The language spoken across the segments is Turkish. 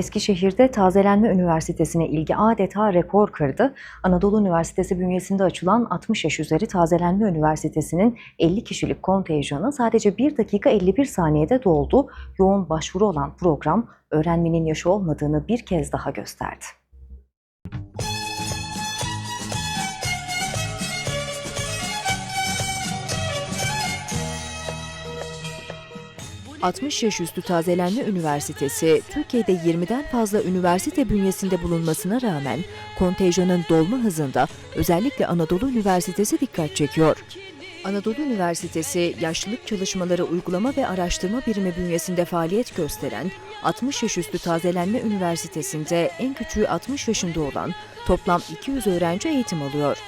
Eskişehir'de Tazelenme Üniversitesi'ne ilgi adeta rekor kırdı. Anadolu Üniversitesi bünyesinde açılan 60 yaş üzeri Tazelenme Üniversitesi'nin 50 kişilik kontenjanı sadece 1 dakika 51 saniyede doldu. Yoğun başvuru olan program öğrenmenin yaşı olmadığını bir kez daha gösterdi. ...60 yaş üstü Tazelenme Üniversitesi, Türkiye'de 20'den fazla üniversite bünyesinde bulunmasına rağmen... ...kontenjanın dolma hızında özellikle Anadolu Üniversitesi dikkat çekiyor. Anadolu Üniversitesi, yaşlılık çalışmaları uygulama ve araştırma birimi bünyesinde faaliyet gösteren 60 yaş üstü Tazelenme Üniversitesi'nde en küçüğü 60 yaşında olan toplam 200 öğrenci eğitim alıyor.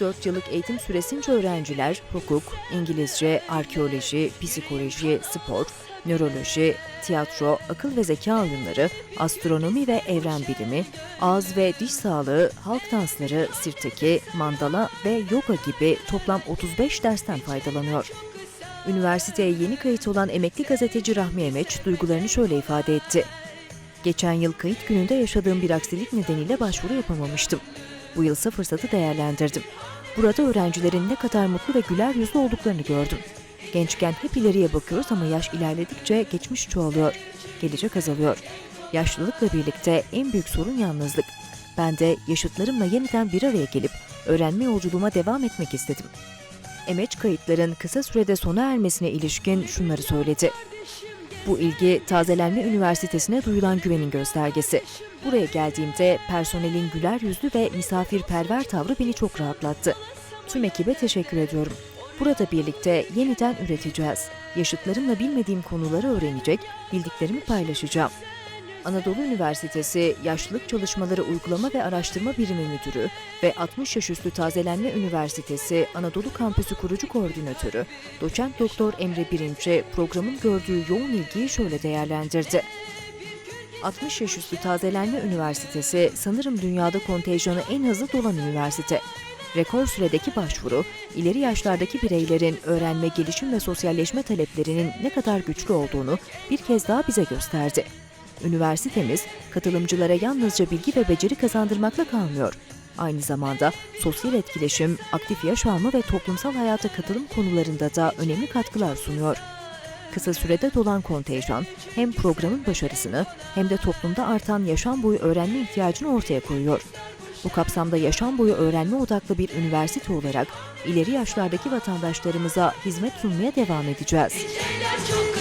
4 yıllık eğitim süresince öğrenciler hukuk, İngilizce, arkeoloji, psikoloji, spor, nöroloji, tiyatro, akıl ve zeka oyunları, astronomi ve evren bilimi, ağız ve diş sağlığı, halk dansları, sirteki, mandala ve yoga gibi toplam 35 dersten faydalanıyor. Üniversiteye yeni kayıt olan emekli gazeteci Rahmi Emeç duygularını şöyle ifade etti. Geçen yıl kayıt gününde yaşadığım bir aksilik nedeniyle başvuru yapamamıştım. Bu yılsa fırsatı değerlendirdim. Burada öğrencilerin ne kadar mutlu ve güler yüzlü olduklarını gördüm. Gençken hep ileriye bakıyoruz ama yaş ilerledikçe geçmiş çoğalıyor. Gelecek azalıyor. Yaşlılıkla birlikte en büyük sorun yalnızlık. Ben de yaşıtlarımla yeniden bir araya gelip öğrenme yolculuğuma devam etmek istedim. Emeç kayıtların kısa sürede sona ermesine ilişkin şunları söyledi. Bu ilgi Tazelenme Üniversitesi'ne duyulan güvenin göstergesi. Buraya geldiğimde personelin güler yüzlü ve misafirperver tavrı beni çok rahatlattı. Tüm ekibe teşekkür ediyorum. Burada birlikte yeniden üreteceğiz. Yaşıtlarımla bilmediğim konuları öğrenecek, bildiklerimi paylaşacağım. Anadolu Üniversitesi Yaşlılık Çalışmaları Uygulama ve Araştırma Birimi Müdürü ve 60 Yaş Üstü Tazelenme Üniversitesi Anadolu Kampüsü Kurucu Koordinatörü Doçent Doktor Emre Birinci programın gördüğü yoğun ilgiyi şöyle değerlendirdi. 60 yaş üstü Tazelenme Üniversitesi sanırım dünyada kontenjanı en hızlı dolan üniversite. Rekor süredeki başvuru, ileri yaşlardaki bireylerin öğrenme, gelişim ve sosyalleşme taleplerinin ne kadar güçlü olduğunu bir kez daha bize gösterdi. Üniversitemiz, katılımcılara yalnızca bilgi ve beceri kazandırmakla kalmıyor. Aynı zamanda sosyal etkileşim, aktif yaş alma ve toplumsal hayata katılım konularında da önemli katkılar sunuyor. Kısa sürede dolan kontenjan hem programın başarısını hem de toplumda artan yaşam boyu öğrenme ihtiyacını ortaya koyuyor. Bu kapsamda yaşam boyu öğrenme odaklı bir üniversite olarak ileri yaşlardaki vatandaşlarımıza hizmet sunmaya devam edeceğiz. Şeyler çok